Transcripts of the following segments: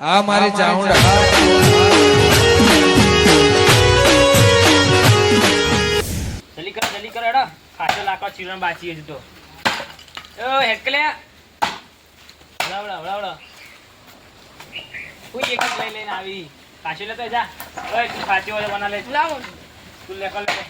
આ મારી ચાઉંડા જલ્દી કર જલ્દી કર હેડો. ખાસો લાકડો ચીરણ બાચી હજુ ઓ હેકલે. હવડાવડો હવડાવડો. કોઈ એક લઈ લઈને આવી. ખાસી લેતો જા. ઓય તું ખાસી વાળો બના લે લાવ. તું લે કર લે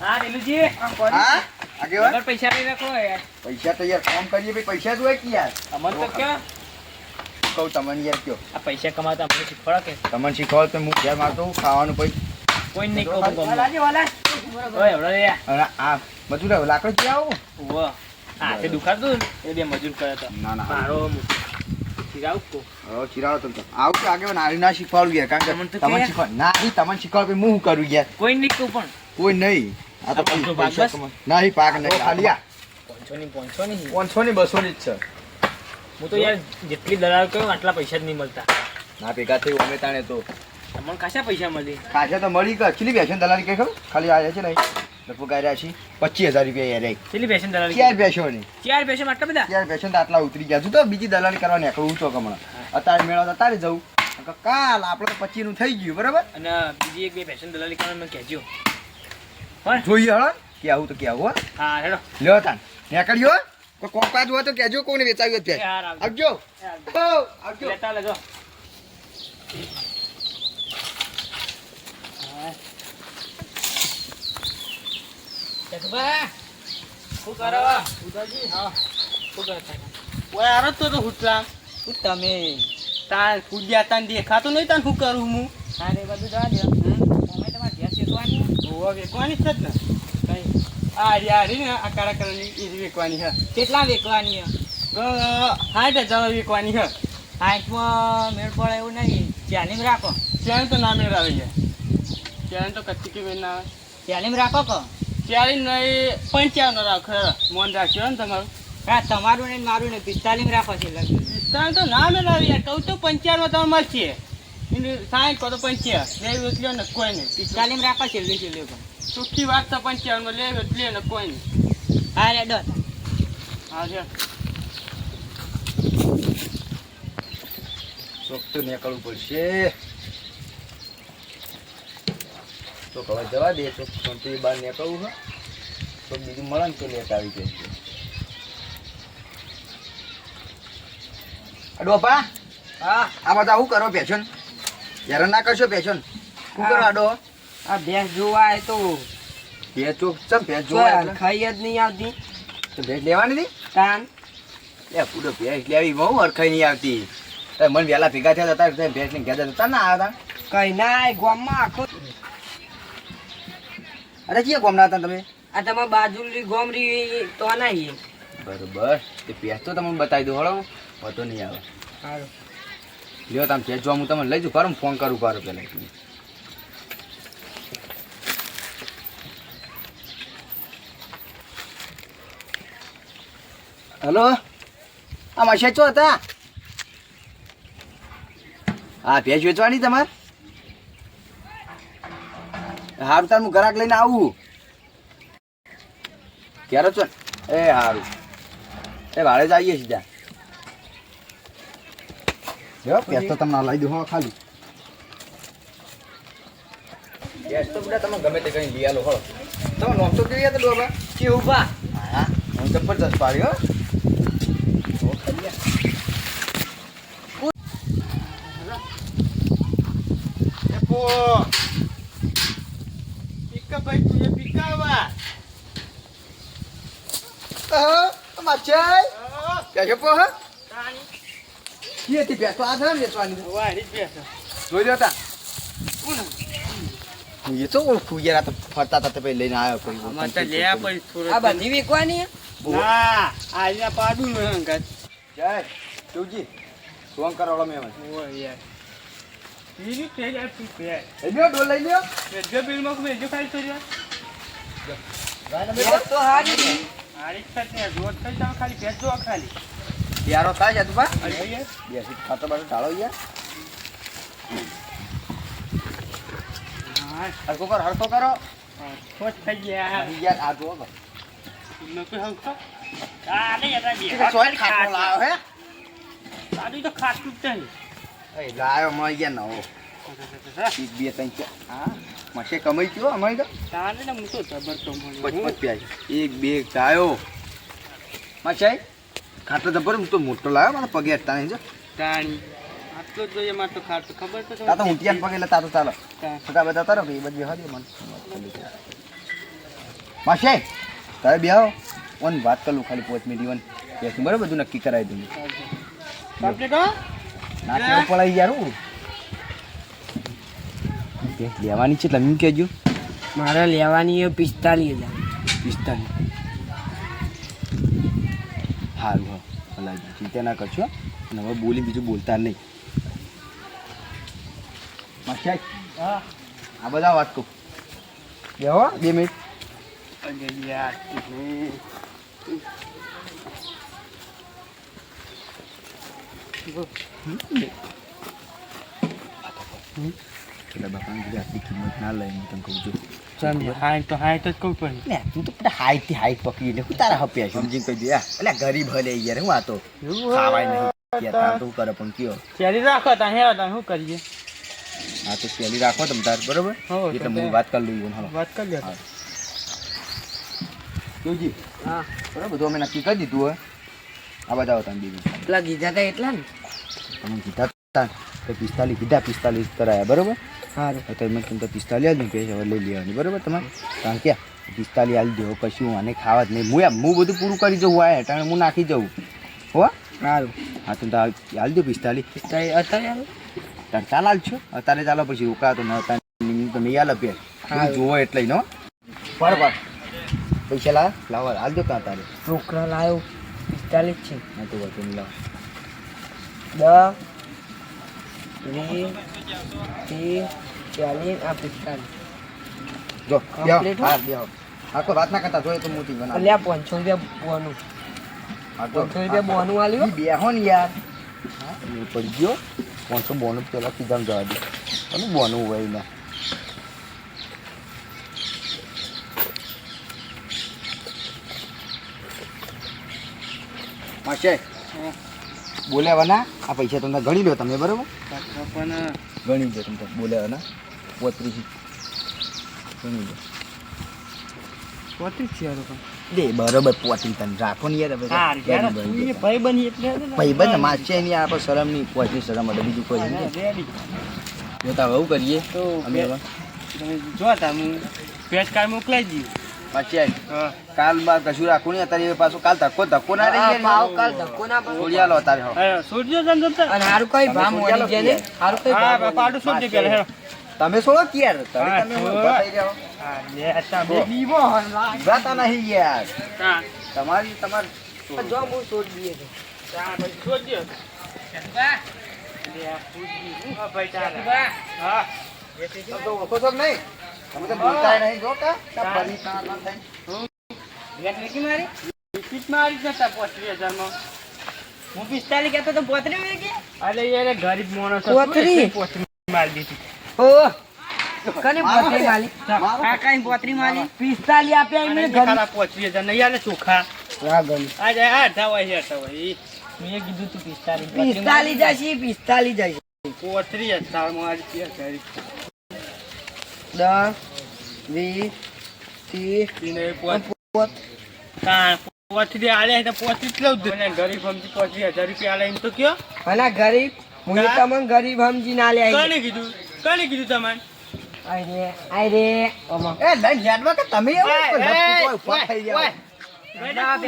હા નીલુજી. હા? આગેવાન? પૈસા લઈ રાખો યાર પૈસા તો યાર કામ કરીએ ભાઈ પૈસા જોઈએ કે યાર? અમર તો કયો? કહું તમને યાર કયો. આ પૈસા કમાતા મને શીખવાડો કે? તમને શીખવાડો તો હું ઘેર મારતો ખાવાનું પછી. કોઈ નહીં કહું ગમો. ઓય હવડો રે આ મજૂર આવે લાકડું આવો. આવું ઉવ્વ. હાથે દુખાતું એ બે મજૂર કર્યો તો ના ના મારો કો. કે કે કે- કરું કોઈ નહીં કહું પણ. કોઈ નહીં. આ તો પૈસા કમા- ના પાક નહીં. ખાલી આ. પાંચસો ની પાંચસો ની. પાંચસો ની બસો ની જ છે. હું તો યાર જેટલી દલાલ કહ્યું આટલા પૈસા જ નહીં મળતા. ના ભેગા થયું અમે તાણે તો. તમને કાશા પૈસા મળી? કાશા તો મળી કે ચીલી બેસન દલાલી કે ખબર? ખાલી આવ્યા છે ને લગભગ આવ્યા છે. પચીસ હજાર રૂપિયા યાર ચીલી બેસન દલાલી ચાર બેસો ની. ચાર બેસો આટલા બધા? ચાર બેસો તો આટલા ઉતરી ગયા. છું તો બીજી દલાલી કરવા નીકળવું છું હમણાં અત્યારે મેળવતા તારે જવું. કાલ આપણે તો પચીસનું થઈ ગયું બરાબર? અને બીજી એક બે બેસન દલાલી કરવાનું મને કહેજો. હા જોઈએ હા. કે આવું તો કે આવું હો. હા હેડો. લ્યો તાન નીકળ્યો કોઈ હોય તો કેજો કોઈને વેચાવ્યું છે આવજો. આવજો. લેતા લેજો. શું કરો? શું કરો આરો તો તો હુટલા તમે. તાર કુદ્યા તાન દેખાતું નહીં તાન શું કરું હું? હા બધું જવા દો તમે તમારે ઘેર શીખવાની ઓવા વેકવાની છે જ ને. કઈ. આ યાર ને આ કાળા કલરની એ જ વેકવાની છે. કેટલા વેચવાની હાઈટ હજાર વેકવાની છે. હાઈટમાં મેળ પડે એવું નહીં. ચાલીમ રાખો. ત્યાં તો ના મેળ આવે છે. ત્યાં તો કચ્છી કે ના આવે. ચાલીમ રાખો કો? ત્યારે નહીં પંચાવન રાખો. મોન રાખ્યો ને તમારું. હા તમારું ને મારું ને પિસ્તાલીમ રાખો છે ત્યાં તો ના મેળ આવે યાર. કહું તો પંચાવન તમે મળશે સાઠ કહો તો પંચાવન લે એટલો ને કોઈ નહીં. પિસ્તાલીમ રાખો છે લે લે પણ સુખી વાત તો પંચાવનમાં લે ને કોઈ નહીં હા રે ડો હા છે ચોક નીકળવું પડશે. તો હવે જવા દે તો કંપની બહાર નીકળવું છે તો બીજું મળે ને તો લેતા આવી જાય અડોપા હા. આ બધા શું કરો પેશન હેરાન ના કરશો પેશન શું કરો આડો આ ભેંસ જોવા આવે તો બે ચોક ચમ ભેંસ જોવા ખાઈ જ નહીં આવતી. તો ભેંસ લેવાની હતી તાન. એ પૂરો ભેંસ લેવી બહુ અરખાઈ નહીં આવતી. તારે મન વહેલા ભેગા થયા હતા ભેંસ ને ઘેર જતા ના આવ્યા કઈ ના ગોમમાં આખો હતા અરે ક્યાં ગોમના હતા તમે? આ તમારા બાજુની ગોમરી તો નહીં બરોબર. તે ભેંસ તો તમને બતાવી દો હળો. વાંધો નહીં આવે. સારું લ્યો તમે ભેંસ જોવા હું તમને લઈ જઉં. કરો ફોન કરું કરો પેલા હલો? આ મશા ચો હતા? હા ભેજ વેચવાની તમારે? હારું તાર હું ઘરાક લઈને આવું. ક્યારે છો? એ હારું. એ ભાડે જ આવીએ સીધા. જો ભેંસ તો તમને લઈ દઉં હો ખાલી. ગેસ તો બધા તમે ગમે તે કઈ લઈ આલો હો. તમે નોમ તો કેવી હતા ડોબા કેવું બા? હા હું જબરદસ્ત પાડી હો ઓ ખાલી આ. એપો પિકા ભાઈ તું એ પિકાવા અહ, માચાઈ ભેંસો પો હા. કી હતી આ જોઈ તા. હું એ તો ઓળખું યાર તો ફરતા હતા તે પછી લઈને આવ્યો કોઈ આમાં તો લે પછી થોડો આ બધી વેચવાની ના આજના પાડું નો હંગાત. જય શિવજી. ફોન કરો મેં ઓ યાર. હરકો કરો હરકો કરો. ખોટ થઈ ગયા. યાર આ જો નો કોઈ આ નહીં યાર કે સોય ખાટલો હે. સાદું તો ખાતું જ નહીં એ લાયો માં ગયા નવો. બે ત્રણ હા? મશે કમાઈ ગયો અમારી તો? તારે ને હું તો જબર મળ્યો. પચપચ એક બે ગાયો મશે ખાટલો જબર હું તો મોટો લાવ્યો મને પગે અટતા નહીં જો તાણી. આટલો જ જોઈએ મારે તો ખાટલો. ખબર તો. તા તો ઊંટિયાને પગે એટલે તા ચાલો. તા. સગા બધા તારો કે એ બધી હરી મને. મશે તારે બે આવો ઓન વાત કરું ખાલી પોચ મિનિટ બેસી બરાબર બધું નક્કી કરાવી દઉં. કમ્પ્લીટ હો? ના કેવું પડાઈ યાર હું લેવાની છે તમે કહેજો. મારે લેવાની એ પિસ્તાલીસ હજાર. પિસ્તાલીસ. સારું હા. ભલા ચિંતા ના કરશો અને હવે બોલી બીજું બોલતા નહીં. આ બધા વાત કહું. બે મિનિટ. યાર. એટલે બાપાને કીધું આટલી કિંમત ના લે હું તને કહું છું હાય તો તો જ કહું પડે. લે તું તો પેલા હાઈટથી હાઈટ પકડી એટલે હું તારા હપ્યા સમજીને કહી દે એટલે ગરીબ હલે યાર હું આ તો ખાવાય નહીં તો હું કરે પણ કયો ચેરી રાખો તા હેરો તા શું કરીએ હા તો પેલી રાખો તમે તાર બરોબર હો, એટલે હું વાત કરી લઉં હાલો વાત કરી લે હા. જોજી હા બરાબર તો અમે નક્કી કરી દીધું હોય આ બધા હતા બીજું પેલા કીધા હતા એટલા ને? તમે કીધા તા. તો પિસ્તાલીસ કીધા પિસ્તાલીસ કરાયા બરોબર? હા તો મેં તમને પિસ્તાલીસ નહીં પૈસા હવે લઈ લેવાની બરોબર તમારે? કારણ કે પિસ્તાલીસ આલી દેવો કશું આને ખાવા જ નહીં. હું હું બધું પૂરું કરી જવું આ હેઠળ હું નાખી જવું હો? સારું. હા તો આલી દો પિસ્તાલીસ. પિસ્તાલીસ અત્યારે? તાર ચાલ આલ છો? અત્યારે ચાલો પછી રોકા તો નતા તમે યાલ અભ્યાસ હા જોવો એટલે નો બરાબર પૈસા લાવ લાવો હાલ દો કાં તારે. છોકરા લાવ્યો પિસ્તાલીસ છે. હા તો નહીં લાવો. દસ વીસ ત્રીસ ચાલીસ આ પિસ્તાલીસ. જો બેહો Complete હો? હા બેહો હા તો વાત ના કરતા જોઈએ તો મોટી બનાવ. અલ્યા પાંચસો રૂપિયા બોનું પાંચસો રૂપિયા બોનું આલ્યું? બે હો ને યાર. પડી ગયો. પાંચસો બોનું પેલા કીધા જવા દે. અને બોનું હોય ને માશે બોલાવાના. આ પૈસા તમને ગણી લો તમે બરાબર? પણ ગણી લો તમે બોલાવાના. પોત્રીસ. ગણી લો. પોત્રીસ છે દે બરોબર પોત્રી તને રાખો ને યાર હવે. હા, યાર, ગણી તું ગણી એ ભાઈ બની એટલે હતો ને. ભાઈ બંધ માસે ની આપણે શરમની પોત્રી શરમ એટલે બીજું કોઈ નહીં. જોતા હવે કરીએ. તો અમે બે- હવે તમે જો તા હું પેચ કાર્ડ મોકલાઈ દઉં પાછી કાલ બાર કશું રાખું નહીં અત્યારે પાછું કાલ ધક્કો ધક્કો ના રહી જાય ભાવ કાલ ધક્કો ના પડે છોડી લો તારે હો. અરે, છોડજો અને હારું કઈ ભાવ મોડી મળી જાય ને હારું કઈ ભાવ બાપા, આટલું છોડજો પેલા, તમે છોડો કે યાર તમે તમે. ઊભા થઈ જાઓ. હા, લે, તમે બીવો હો, લાગ. ઊભા તા નહીં યાર તમારી તમારી. જો હું છોડી દઈએ તો હા, પછી છોડજો. લે, આ પૂછી, હું હા, ભાઈ તારા. હા. એ તો છો નહીં તમે તો બોલતા નહીં જો કા કા ના થાય. રેટ વેચી મારી ટિકિટ મારી જ નતા પોત્રીસ હજારમાં. હું પિસ્તાલીસ કહેતો તો પોતરી વેચી અરે યાર, ગરીબ માણસ પોત્રી? પોત્રી મારી દીધી. ઓ કને પોતરી માલી મારો. આ માલી પિસ્તાલીસ આપ્યા એમને જે પોત્રીસ હજાર નહીં આલે ચોખા. આ ગમી આ જાય, આ અઢા હોય અઢા હોય. મેં કીધું તું પિસ્તાલીસ પિસ્તાલીસ જશે પિસ્તાલીસ જશે પોત્રીસ હજાર મારી. દસ વીસ ત્રીસ પોત્રી આલે તો લઉં જ. મને ગરીબ સમજી પોત્રીસ હજાર રૂપિયા આલે એમ તો કયો? ભલા ગરીબ હું તમને ગરીબ સમજી ના લે કોને કીધું? કોને કીધું તમારે? આઈ રે આઈ રે ઓમાં. એ લઈને યાદમાં કે તમે એવું થઈ લઈ ગયા આવ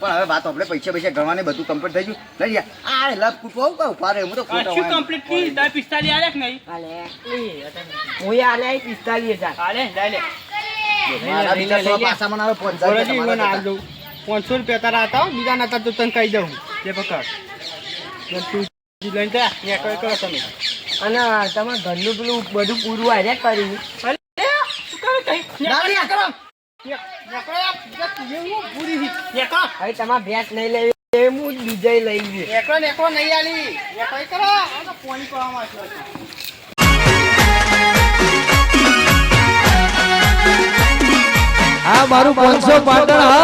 પણ હવે વાત આપણે પૈસા પૈસા ગણવાને બધું કમ્પ્લીટ થઈ ગયું. લઈ ગયા આ લપ કૂટવા કહું? પારે હું તો શું કમ્પ્લીટ પિસ્તાલીસ આલે કે નહીં? આલે. હું આલે પિસ્તાલીસ હજાર. આલે લે લે, મને પાંચસો રૂપિયા તારા હતા બીજા બીજા નતા તો તને કહી દઉં. જે પકડ. તું જી લઈને જા. ત્યાં કઈ કરો તમે. અને તમારે ઘરનું પેલું બધું પૂરું આજે કર્યું? ના, ના. નેકળો. નેકળો. તમારે ભેટ નહીં લેવી એ હું બીજે લઈ ગયો. એકલો ને એકલો નહીં આલી. એકલો કરો. આ તો આવ્યો આ મારું પાંચસો પાટણ હા